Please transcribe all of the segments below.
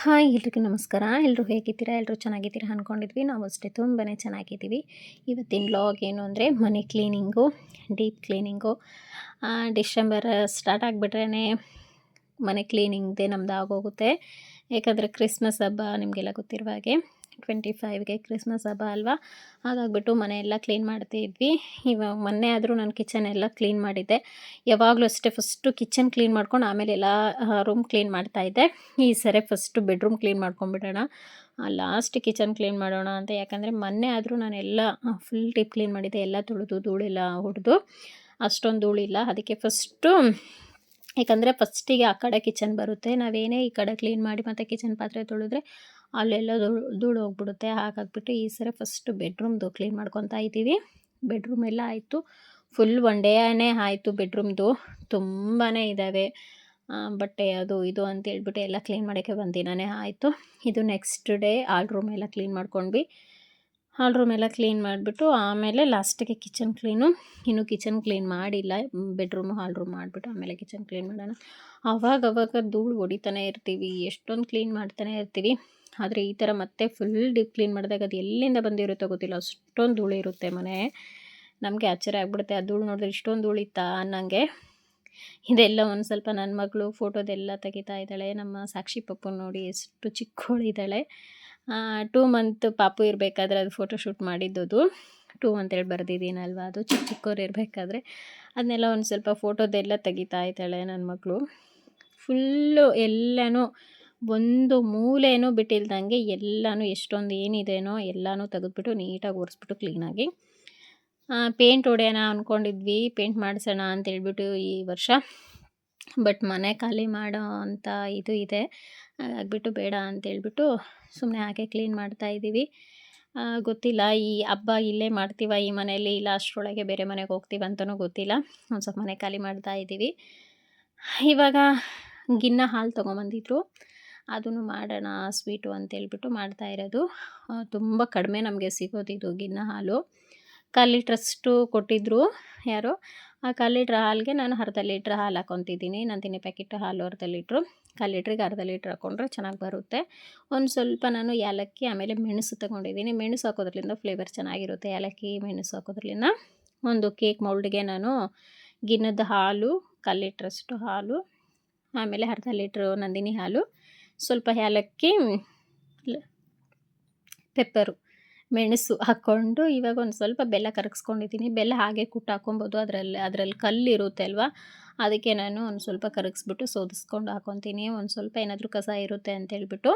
Hi, ಎಲ್ರಿಗೂ ನಮಸ್ಕಾರ. ಎಲ್ಲರೂ ಹೇಗಿದ್ದೀರಾ? ಎಲ್ಲರೂ ಚೆನ್ನಾಗಿದ್ದೀರಾ ಅಂದ್ಕೊಂಡಿದ್ವಿ ನಾವು ಅಷ್ಟೇ ತುಂಬಾ ಚೆನ್ನಾಗಿದ್ದೀವಿ. ಇವತ್ತಿನ ಲಾಗ್ ಏನು ಅಂದರೆ ಮನೆ cleaning deep cleaning December start ಆಗಿಬಿಟ್ರೇ ಮನೆ ಕ್ಲೀನಿಂಗ್ದೇ ನಮ್ದು ಆಗೋಗುತ್ತೆ. ಯಾಕಂದರೆ ಕ್ರಿಸ್ಮಸ್ ಹಬ್ಬ ನಿಮಗೆಲ್ಲ ಗೊತ್ತಿರುವ ಹಾಗೆ. ಟ್ವೆಂಟಿ ಫೈವ್ಗೆ ಕ್ರಿಸ್ಮಸ್ ಹಬ್ಬ ಅಲ್ವಾ? ಹಾಗಾಗ್ಬಿಟ್ಟು ಮನೆಯೆಲ್ಲ ಕ್ಲೀನ್ ಮಾಡ್ತಿದ್ವಿ ಇವಾಗ ಮೊನ್ನೆ ಆದರೂ ನಾನು ಕಿಚನ್ ಎಲ್ಲ ಕ್ಲೀನ್ ಮಾಡಿದ್ದೆ. ಯಾವಾಗಲೂ ಅಷ್ಟೇ ಫಸ್ಟು ಕಿಚನ್ ಕ್ಲೀನ್ ಮಾಡ್ಕೊಂಡು ಆಮೇಲೆ ಎಲ್ಲ ರೂಮ್ ಕ್ಲೀನ್ ಮಾಡ್ತಾ ಇದ್ದೆ. ಈ ಸರಿ ಫಸ್ಟು ಬೆಡ್ರೂಮ್ ಕ್ಲೀನ್ ಮಾಡ್ಕೊಂಬಿಡೋಣ ಲಾಸ್ಟ್ ಕಿಚನ್ ಕ್ಲೀನ್ ಮಾಡೋಣ ಅಂತ. ಯಾಕಂದರೆ ಮೊನ್ನೆ ಆದರೂ ನಾನೆಲ್ಲ ಫುಲ್ ಟಿಪ್ ಕ್ಲೀನ್ ಮಾಡಿದ್ದೆ. ಎಲ್ಲ ತುಳಿದು, ಧೂಳೆಲ್ಲ ಹೊಡೆದು ಅಷ್ಟೊಂದು ಧೂಳಿಲ್ಲ. ಅದಕ್ಕೆ ಫಸ್ಟು ಯಾಕಂದರೆ ಫಸ್ಟಿಗೆ ಆ ಕಡೆ ಕಿಚನ್ ಬರುತ್ತೆ. ನಾವೇನೇ ಈ ಕಡೆ ಕ್ಲೀನ್ ಮಾಡಿ ಮತ್ತು ಕಿಚನ್ ಪಾತ್ರೆ ತೊಳೆದ್ರೆ ಅಲ್ಲೆಲ್ಲ ಧೂಳು ಧೂಳು ಹೋಗ್ಬಿಡುತ್ತೆ. ಹಾಗಾಗ್ಬಿಟ್ಟು ಈ ಸರಿ ಫಸ್ಟು ಬೆಡ್ರೂಮ್ದು ಕ್ಲೀನ್ ಮಾಡ್ಕೊತಾ ಇದ್ದೀವಿ. ಬೆಡ್ರೂಮ್ ಎಲ್ಲ ಆಯಿತು. ಫುಲ್ ಒನ್ ಡೇನೇ ಆಯಿತು ಬೆಡ್ರೂಮ್ದು ತುಂಬಾ ಇದ್ದಾವೆ ಬಟ್ಟೆ ಅದು ಇದು ಅಂತ ಹೇಳ್ಬಿಟ್ಟು ಎಲ್ಲ ಕ್ಲೀನ್ ಮಾಡೋಕ್ಕೆ ಒಂದು ದಿನವೇ ಆಯಿತು. ಇದು ನೆಕ್ಸ್ಟ್ ಡೇ ಆಲ್ ರೂಮ್ ಎಲ್ಲ ಕ್ಲೀನ್ ಮಾಡ್ಕೊಂಡ್ವಿ. ಹಾಲ್ ರೂಮ್ ಎಲ್ಲ ಕ್ಲೀನ್ ಮಾಡಿಬಿಟ್ಟು ಆಮೇಲೆ ಲಾಸ್ಟಿಗೆ ಕಿಚನ್ ಕ್ಲೀನು ಇನ್ನು ಕಿಚನ್ ಕ್ಲೀನ್ ಮಾಡಿಲ್ಲ. ಬೆಡ್ರೂಮು ಹಾಲ್ ರೂಮ್ ಮಾಡಿಬಿಟ್ಟು ಆಮೇಲೆ ಕಿಚನ್ ಕ್ಲೀನ್ ಮಾಡೋಣ. ಅವಾಗವಾಗ ಅವಾಗ ಧೂಳು ಹೊಡಿತಾನೆ ಇರ್ತೀವಿ. ಎಷ್ಟೊಂದು ಕ್ಲೀನ್ ಮಾಡ್ತಾನೆ ಇರ್ತೀವಿ. ಆದರೆ ಈ ಥರ ಮತ್ತೆ ಫುಲ್ ಡೀಪ್ ಕ್ಲೀನ್ ಮಾಡಿದಾಗ ಅದು ಎಲ್ಲಿಂದ ಬಂದಿರುತ್ತೋ ಗೊತ್ತಿಲ್ಲ. ಅಷ್ಟೊಂದು ಧೂಳು ಇರುತ್ತೆ ಮನೆ. ನಮಗೆ ಆಶ್ಚರ್ಯ ಆಗ್ಬಿಡುತ್ತೆ. ಆ ಧೂಳು ನೋಡಿದ್ರೆ ಇಷ್ಟೊಂದು ಧೂಳು ಇತ್ತಾ ಅನ್ನಂಗೆ. ಇದೆಲ್ಲ ಒಂದು ಸ್ವಲ್ಪ ನನ್ನ ಮಗಳು ಫೋಟೋದೆಲ್ಲ ತೆಗಿತಾ ಇದ್ದಾಳೆ. ನಮ್ಮ ಸಾಕ್ಷಿ ಪಪ್ಪು ನೋಡಿ ಎಷ್ಟು ಚಿಕ್ಕವಳಿದ್ದಾಳೆ ಟೂ ಮಂತ್ ಪಾಪು ಇರಬೇಕಾದ್ರೆ ಅದು ಫೋಟೋ ಶೂಟ್ ಮಾಡಿದ್ದು ಟೂ ಅಂತೇಳಿ ಬರೆದಿದ್ದೀನಲ್ವ ಅದು. ಚಿಕ್ಕ ಚಿಕ್ಕವ್ರು ಇರಬೇಕಾದ್ರೆ ಅದನ್ನೆಲ್ಲ ಒಂದು ಸ್ವಲ್ಪ ಫೋಟೋದೆಲ್ಲ ತೆಗಿತಾ ಇದ್ದಾಳೆ ನನ್ನ ಮಗಳು. ಫುಲ್ಲು ಎಲ್ಲನೂ ಒಂದು ಮೂಲೆಯೂ ಬಿಟ್ಟಿಲ್ದಂಗೆ ಎಲ್ಲನೂ ಎಷ್ಟೊಂದು ಏನಿದೆನೋ ಎಲ್ಲನೂ ತೆಗೆದ್ಬಿಟ್ಟು ನೀಟಾಗಿ ಒರೆಸ್ಬಿಟ್ಟು ಕ್ಲೀನಾಗಿ ಪೇಂಟ್ ಹೊಡೆಯೋಣ ಅಂದ್ಕೊಂಡಿದ್ವಿ ಪೇಂಟ್ ಮಾಡಿಸೋಣ ಅಂತೇಳ್ಬಿಟ್ಟು ಈ ವರ್ಷ. ಬಟ್ ಮನೆ ಖಾಲಿ ಮಾಡೋ ಅಂಥ ಇದು ಇದೆ. ಆಗಿಬಿಟ್ಟು ಬೇಡ ಅಂತೇಳ್ಬಿಟ್ಟು ಸುಮ್ಮನೆ ಹಾಗೆ ಕ್ಲೀನ್ ಮಾಡ್ತಾ ಇದ್ದೀವಿ. ಗೊತ್ತಿಲ್ಲ, ಈ ಹಬ್ಬ ಇಲ್ಲೇ ಮಾಡ್ತೀವ ಈ ಮನೆಯಲ್ಲಿ ಇಲ್ಲ ಅಷ್ಟರೊಳಗೆ ಬೇರೆ ಮನೆಗೆ ಹೋಗ್ತೀವಿ ಅಂತಲೂ ಗೊತ್ತಿಲ್ಲ. ಒಂದು ಸ್ವಲ್ಪ ಮನೆ ಖಾಲಿ ಮಾಡ್ತಾ ಇದ್ದೀವಿ. ಇವಾಗ ಗಿನ್ನ ಹಾಲು ತೊಗೊಂಬಂದಿದ್ರು. ಅದನ್ನು ಮಾಡೋಣ ಸ್ವೀಟು ಅಂತೇಳ್ಬಿಟ್ಟು ಮಾಡ್ತಾ ಇರೋದು. ತುಂಬ ಕಡಿಮೆ ನಮಗೆ ಸಿಗೋದಿದು ಗಿನ್ನ ಹಾಲು. ಕಾಲು ಲೀಟ್ರಷ್ಟು ಕೊಟ್ಟಿದ್ದರು ಯಾರೋ. ಆ ಕಾಲು ಲೀಟ್ರ್ ಹಾಲಿಗೆ ನಾನು ಅರ್ಧ ಲೀಟ್ರ್ ಹಾಲು ಹಾಕೊತಿದ್ದೀನಿ. ನಂದಿನಿ ಪ್ಯಾಕೆಟ್ ಹಾಲು ಅರ್ಧ ಲೀಟ್ರು. ಕಾಲು ಲೀಟ್ರಿಗೆ ಅರ್ಧ ಲೀಟ್ರ್ ಹಾಕ್ಕೊಂಡ್ರೆ ಚೆನ್ನಾಗಿ ಬರುತ್ತೆ. ಒಂದು ಸ್ವಲ್ಪ ನಾನು ಏಲಕ್ಕಿ ಆಮೇಲೆ ಮೆಣಸು ತೊಗೊಂಡಿದ್ದೀನಿ. ಮೆಣಸು ಹಾಕೋದ್ರಿಂದ ಫ್ಲೇವರ್ ಚೆನ್ನಾಗಿರುತ್ತೆ. ಏಲಕ್ಕಿ ಮೆಣಸು ಹಾಕೋದ್ರಿಂದ ಒಂದು ಕೇಕ್ ಮೌಲ್ಡ್ಗೆ ನಾನು ಗಿನ್ನದ ಹಾಲು, ಕಾಲು ಲೀಟ್ರಷ್ಟು ಹಾಲು, ಆಮೇಲೆ ಅರ್ಧ ಲೀಟ್ರು ನಂದಿನಿ ಹಾಲು. ಸ್ವಲ್ಪ ಏಲಕ್ಕಿ, ಪೆಪ್ಪರು, ಮೆಣಸು ಹಾಕ್ಕೊಂಡು ಇವಾಗ ಒಂದು ಸ್ವಲ್ಪ ಬೆಲ್ಲ ಕರಗಿಸ್ಕೊಂಡಿದ್ದೀನಿ. ಬೆಲ್ಲ ಹಾಗೆ ಕುಟ್ಟು ಹಾಕೊಬೋದು ಅದರಲ್ಲಿ ಅದರಲ್ಲಿ ಕಲ್ಲಿರುತ್ತೆ ಅಲ್ವಾ? ಅದಕ್ಕೆ ನಾನು ಒಂದು ಸ್ವಲ್ಪ ಕರಗಿಸ್ಬಿಟ್ಟು ಸೋದಿಸ್ಕೊಂಡು ಹಾಕೊತೀನಿ ಒಂದು ಸ್ವಲ್ಪ ಏನಾದರೂ ಕಸ ಇರುತ್ತೆ ಅಂತೇಳ್ಬಿಟ್ಟು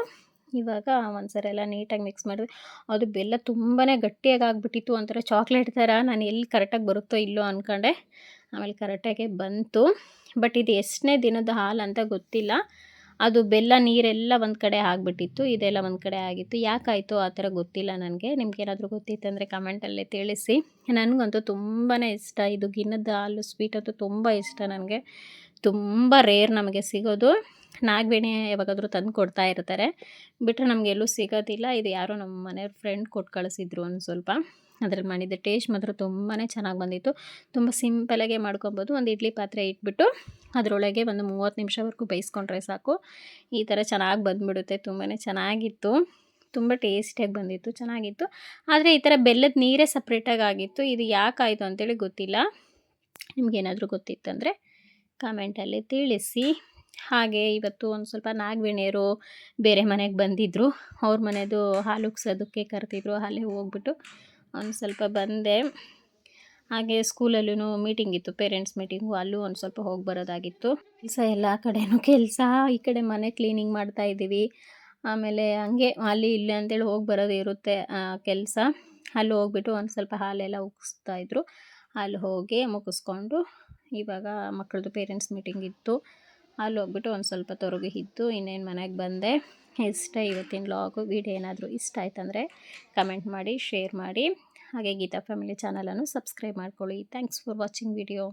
ಇವಾಗ ಒಂದ್ಸರಿ ಎಲ್ಲ ನೀಟಾಗಿ ಮಿಕ್ಸ್ ಮಾಡಿದ್ವಿ ಅದು ಬೆಲ್ಲ ತುಂಬಾ ಗಟ್ಟಿಯಾಗಿ ಆಗಿಬಿಟ್ಟಿತ್ತು ಒಂಥರ ಚಾಕ್ಲೇಟ್ ಥರ. ನಾನು ಎಲ್ಲಿ ಕರೆಕ್ಟಾಗಿ ಬರುತ್ತೋ ಇಲ್ಲೋ ಅಂದ್ಕೊಂಡೆ ಆಮೇಲೆ ಕರೆಕ್ಟಾಗೆ ಬಂತು. ಬಟ್ ಇದು ಎಷ್ಟನೇ ದಿನದ ಹಾಲು ಅಂತ ಗೊತ್ತಿಲ್ಲ. ಅದು ಬೆಲ್ಲ ನೀರೆಲ್ಲ ಒಂದು ಕಡೆ ಆಗಿಬಿಟ್ಟಿತ್ತು, ಇದೆಲ್ಲ ಒಂದು ಕಡೆ ಆಗಿತ್ತು. ಯಾಕಾಯಿತು ಆ ಥರ ಗೊತ್ತಿಲ್ಲ ನನಗೆ. ನಿಮ್ಗೇನಾದರೂ ಗೊತ್ತಿತ್ತಂದರೆ ಕಮೆಂಟಲ್ಲೇ ತಿಳಿಸಿ. ನನಗಂತೂ ತುಂಬಾ ಇಷ್ಟ. ಇದು ಗಿನ್ನದ ಹಾಲು ಸ್ವೀಟ್ ಅಂತೂ ತುಂಬ ಇಷ್ಟ ನನಗೆ. ತುಂಬ ರೇರ್ ನಮಗೆ ಸಿಗೋದು. ನಾಗವೇಣಿ ಯಾವಾಗಾದರೂ ತಂದು ಕೊಡ್ತಾ ಇರ್ತಾರೆ. ಬಿಟ್ಟರೆ ನಮಗೆಲ್ಲೂ ಸಿಗೋದಿಲ್ಲ. ಇದು ಯಾರೋ ನಮ್ಮ ಮನೆಯವ್ರ ಫ್ರೆಂಡ್ ಕೊಟ್ಟು ಕಳಿಸಿದ್ರು ಒಂದು ಸ್ವಲ್ಪ. ಅದ್ರಲ್ಲಿ ಮಾಡಿದ್ದೆ ಟೇಸ್ಟ್ ಮಾತ್ರ ತುಂಬಾ ಚೆನ್ನಾಗಿ ಬಂದಿತ್ತು. ತುಂಬ ಸಿಂಪಲಾಗೆ ಮಾಡ್ಕೊಬೋದು. ಒಂದು ಇಡ್ಲಿ ಪಾತ್ರೆ ಇಟ್ಬಿಟ್ಟು ಅದರೊಳಗೆ ಒಂದು ಮೂವತ್ತು ನಿಮಿಷವರೆಗೂ ಬೇಯಿಸ್ಕೊಂಡ್ರೆ ಸಾಕು. ಈ ಥರ ಚೆನ್ನಾಗಿ ಬಂದುಬಿಡುತ್ತೆ. ತುಂಬಾ ಚೆನ್ನಾಗಿತ್ತು. ತುಂಬ ಟೇಸ್ಟಿಯಾಗಿ ಬಂದಿತ್ತು. ಚೆನ್ನಾಗಿತ್ತು. ಆದರೆ ಈ ಥರ ಬೆಲ್ಲದ ನೀರೇ ಸಪ್ರೇಟಾಗಿ ಆಗಿತ್ತು. ಇದು ಯಾಕಾಯಿತು ಅಂತೇಳಿ ಗೊತ್ತಿಲ್ಲ. ನಿಮಗೇನಾದರೂ ಗೊತ್ತಿತ್ತಂದರೆ ಕಾಮೆಂಟಲ್ಲಿ ತಿಳಿಸಿ. ಹಾಗೆ ಇವತ್ತು ಒಂದು ಸ್ವಲ್ಪ ನಾಗವೇಣಿಯರು ಬೇರೆ ಮನೆಗೆ ಬಂದಿದ್ದರು ಅವ್ರ ಮನೆಯದು ಹಾಲುಗ್ಸೋದಕ್ಕೆ ಕರೆದಿದ್ರು. ಅಲ್ಲೇ ಹೋಗ್ಬಿಟ್ಟು ಒಂದು ಸ್ವಲ್ಪ ಬಂದೆ. ಹಾಗೆ ಸ್ಕೂಲಲ್ಲೂ ಮೀಟಿಂಗ್ ಇತ್ತು ಪೇರೆಂಟ್ಸ್ ಮೀಟಿಂಗು ಅಲ್ಲೂ ಒಂದು ಸ್ವಲ್ಪ ಹೋಗಿ ಬರೋದಾಗಿತ್ತು. ಕೆಲಸ ಎಲ್ಲ ಕಡೆನೂ ಕೆಲಸ, ಈ ಕಡೆ ಮನೆ ಕ್ಲೀನಿಂಗ್ ಮಾಡ್ತಾ ಇದ್ದೀವಿ. ಆಮೇಲೆ ಹಂಗೆ ಅಲ್ಲಿ ಇಲ್ಲಿ ಅಂತೇಳಿ ಹೋಗಿ ಬರೋದು ಇರುತ್ತೆ ಕೆಲಸ. ಅಲ್ಲಿ ಹೋಗ್ಬಿಟ್ಟು ಒಂದು ಸ್ವಲ್ಪ ಹಾಲೆಲ್ಲ ಉಗಿಸ್ತಾಯಿದ್ರು ಅಲ್ಲಿ ಹೋಗಿ ಮುಗಿಸ್ಕೊಂಡು ಇವಾಗ ಮಕ್ಕಳದ್ದು ಪೇರೆಂಟ್ಸ್ ಮೀಟಿಂಗ್ ಇತ್ತು. ಅಲ್ಲಿ ಹೋಗ್ಬಿಟ್ಟು ಒಂದು ಸ್ವಲ್ಪ ತೊರಗಿ ಇತ್ತು ಇನ್ನೇನು ಮನೆಗೆ ಬಂದೆ. ಇಷ್ಟ ಇವತ್ತಿನ ಲಾಗು ವೀಡಿಯೋ ಏನಾದರೂ ಇಷ್ಟ ಆಯ್ತಂದರೆ ಕಮೆಂಟ್ ಮಾಡಿ ಶೇರ್ ಮಾಡಿ. ಹಾಗೆ ಗೀತಾ ಫ್ಯಾಮಿಲಿ ಚಾನಲನ್ನು ಸಬ್ಸ್ಕ್ರೈಬ್ ಮಾಡ್ಕೊಳ್ಳಿ. Thanks for watching video